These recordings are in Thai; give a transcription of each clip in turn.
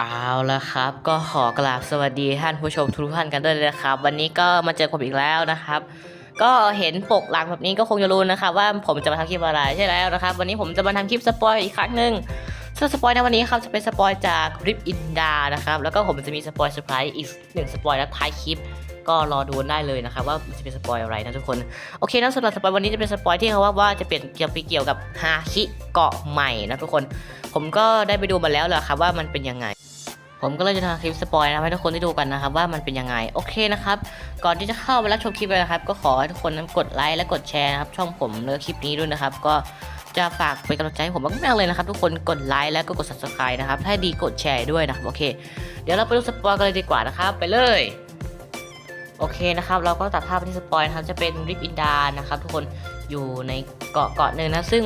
เอาละครับ ก็ขอกราบสวัสดีท่านผู้ชมทุกท่านกันด้วยนะครับ วันนี้ก็มาเจอผมอีกแล้วนะครับ ก็เห็นปกหลังแบบนี้ก็คงจะรู้นะครับว่าผมจะมาทำคลิปอะไรใช่แล้วนะครับ วันนี้ผมจะมาทำคลิปสปอยอีกครั้งหนึ่งซึ่งสปอยในวันนี้ครับจะเป็นสปอยจากริปอินดานะครับแล้วก็ผมจะมีสปอยเซอร์ไพรส์อีกหนึ่งสปอยและท้ายคลิป ก็รอดูได้เลยนะครับว่าจะเป็นสปอยอะไรนะทุกคน โอเคนะสำหรับสปอยวันนี้จะเป็นสปอยที่เขาว่าว่าจะเปลี่ยนเกี่ยวไปเกี่ยวกับฮาคิเกาะใหม่นะทุกคน ผมก็ได้ไปดูมาแล้วแหละครับว่ามันเป็นยังไงผมก็เลยจะทำคลิปสปอยนะให้ทุกคนได้ดูกันนะครับว่ามันเป็นยังไงโอเคนะครับ ก่อนที่จะเข้าไปรับชมคลิปเลยนะครับ ก็ขอให้ทุกคนกดไลค์และกดแชร์นะครับช่องผมแล้วก็คลิปนี้ด้วยนะครับ ก็จะฝากเป็นกำลังใจให้ผมมากๆเลยนะครับ ทุกคนกดไลค์แล้วก็กด subscribe นะครับถ้าดีกดแชร์ด้วยนะครับโอเค เดี๋ยวเราไปดูสปอยกันเลยดีกว่านะครับไปเลย โอเคนะครับ เราก็ตัดภาพไปที่สปอยนะครับ จะเป็นริปอินดานะครับ ทุกคนอยู่ในเกาะเกาะหนึ่งนะ ซึ่ง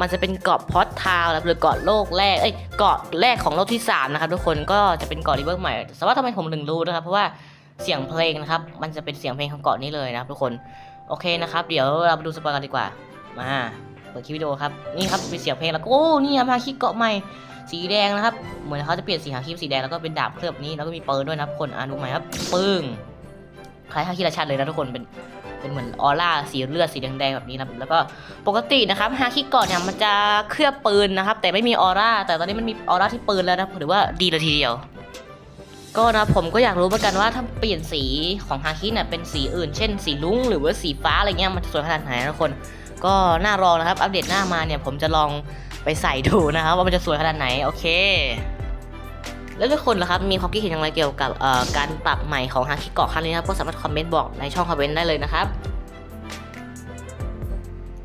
มันจะเป็นเกาะพอตทาวน์หรือเกาะโลกแรก เอ้ย เกาะแรกของโลกที่สามนะครับ ทุกคน ก็จะเป็นเกาะริเวอร์ใหม่แต่ว่าทำไมผมถึงรู้นะครับ เพราะว่าเสียงเพลงนะครับ มันจะเป็นเสียงเพลงของเกาะนี้เลยนะครับ ทุกคน โอเคนะครับ เดี๋ยวเราไปดูสปอยกันดีกว่า มา เปิดคลิปวิดีโอครับ นี่ครับเป็นเสียงเพลงแล้ว โอ้ นี่มาคิดเกาะใหม่ สีแดงนะครับ เหมือนเขาจะเปลี่ยนสีหางคลิปสีแดงแล้วก็เป็นดาบเคลือบนี้ แล้วก็มีปืนด้วยนะครับคนอ่านดูใหม่ครับ ปึ้ง คล้ายฮาคิราชันเลยนะทุกคนเป็นเป็นเหมือนออร่าสีเลือดสีแดงๆแบบนี้นะแล้วก็ปกตินะครับฮาคิก่อนเนี่ยมันจะเคลือบปืนนะครับ แต่ไม่มีออร่าแต่ตอนนี้มันมีออร่าที่ปืนแล้วนะถือว่าดีเลยทีเดียว ก็นะผมก็อยากรู้เหมือนกันว่าถ้าเปลี่ยนสีของฮาคิเนี่ยเป็นสีอื่น เช่น สีลุ้งหรือว่าสีฟ้าอะไรเงี้ยมันจะสวยขนาดไหนนะทุกคน ก็น่ารองนะครับ อัปเดตหน้ามาเนี่ยผมจะลองไปใส่ดูนะครับว่ามันจะสวยขนาดไหนโอเค แล้วทุกคนล่ะครับมีความคิดเห็นอย่างไรเกี่ยวกับการปรับใหม่ของฮาคิเกาะครั้งนี้นะครับก็สามารถคอมเมนต์บอกในช่องคอมเมนต์ได้เลยนะครับ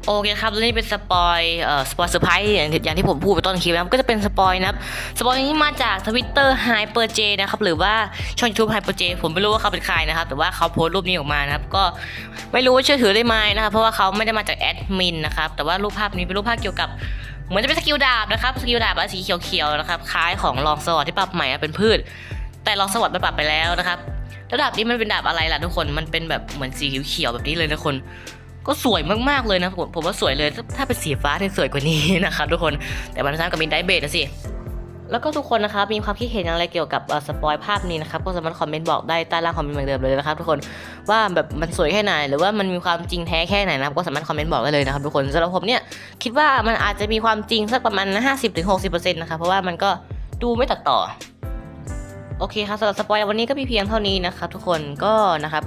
โอเคครับแล้วนี่เป็นสปอยเอ่อสปอยเซอร์ไพรส์อย่างที่อย่างที่ผมพูดไปต้นคลิปนะครับก็จะเป็นสปอยนะครับสปอยนี้มาจากทวิตเตอร์ Hyper J นะครับหรือว่าช่อง YouTube Hyper J ผมไม่รู้ว่าเขาเป็นใครนะครับ แต่ว่าเขาโพสต์รูปนี้ออกมานะครับก็ไม่รู้ว่าเชื่อถือได้ไหมนะครับเพราะว่าเขาไม่ได้มาจากแอดมินนะครับแต่ว่ารูปภาพนี้เป็นรูปภาพเกี่ยวกับ เหมือนจะเป็นสกิลดาบนะครับสกิลดาบอันสีเขียวๆนะครับคล้ายของลองสวอดที่ปรับใหม่เป็นพืช แต่ลองสวอตมันปรับไปแล้วนะครับแล้วดาบนี้มันเป็นดาบอะไรล่ะทุกคนมันเป็นแบบเหมือนสีเขียวๆแบบนี้เลยนะคน ก็สวยมากๆเลยนะผมผมว่าสวยเลยถ้าเป็นสีฟ้าเนี่สวยกว่านี้นะครับทุกคนแต่มันซ้ำกับมินไดเบดนะสิ แล้วก็ทุกคนนะครับมีความคิดเห็นอะไรเกี่ยวกับสปอยภาพนี้นะครับก็สามารถคอมเมนต์บอกได้ใต้ล่างคอมเมนต์เหมือนเดิมเลยนะครับทุกคนว่าแบบมันสวยแค่ไหน หรือว่ามันมีความจริงแท้แค่ไหนนะครับก็สามารถคอมเมนต์บอกได้เลยนะครับทุกคนสำหรับผมเนี่ยคิดว่ามันอาจจะมีความจริงสักประมาณ 50-60%นะครับเพราะว่ามันก็ดูไม่ตัดต่อโอเคครับสำหรับสปอยวันนี้ก็มีเพียงเท่านี้นะครับทุกคนก็นะครับ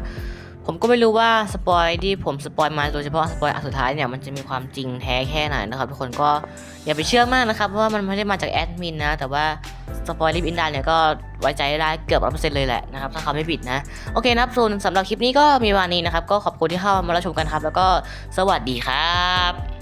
ผมก็ไม่รู้ว่าสปอยที่ผมสปอยมาโดยเฉพาะสปอยอันสุดท้ายเนี่ยมันจะมีความจริงแท้แค่ไหนนะครับทุกคนก็อย่าไปเชื่อมากนะครับเพราะว่ามันไม่ได้มาจากแอดมินนะแต่ว่าสปอยลิฟอินดาเนี่ยก็ไว้ใจได้เกือบร้อยเปอร์เซ็นต์เลยแหละนะครับถ้าเขาไม่บิดนะโอเคนะครับส่วนสำหรับคลิปนี้ก็มีวันนี้นะครับก็ขอบคุณที่เข้ามารับชมกันครับ แล้วก็สวัสดีครับ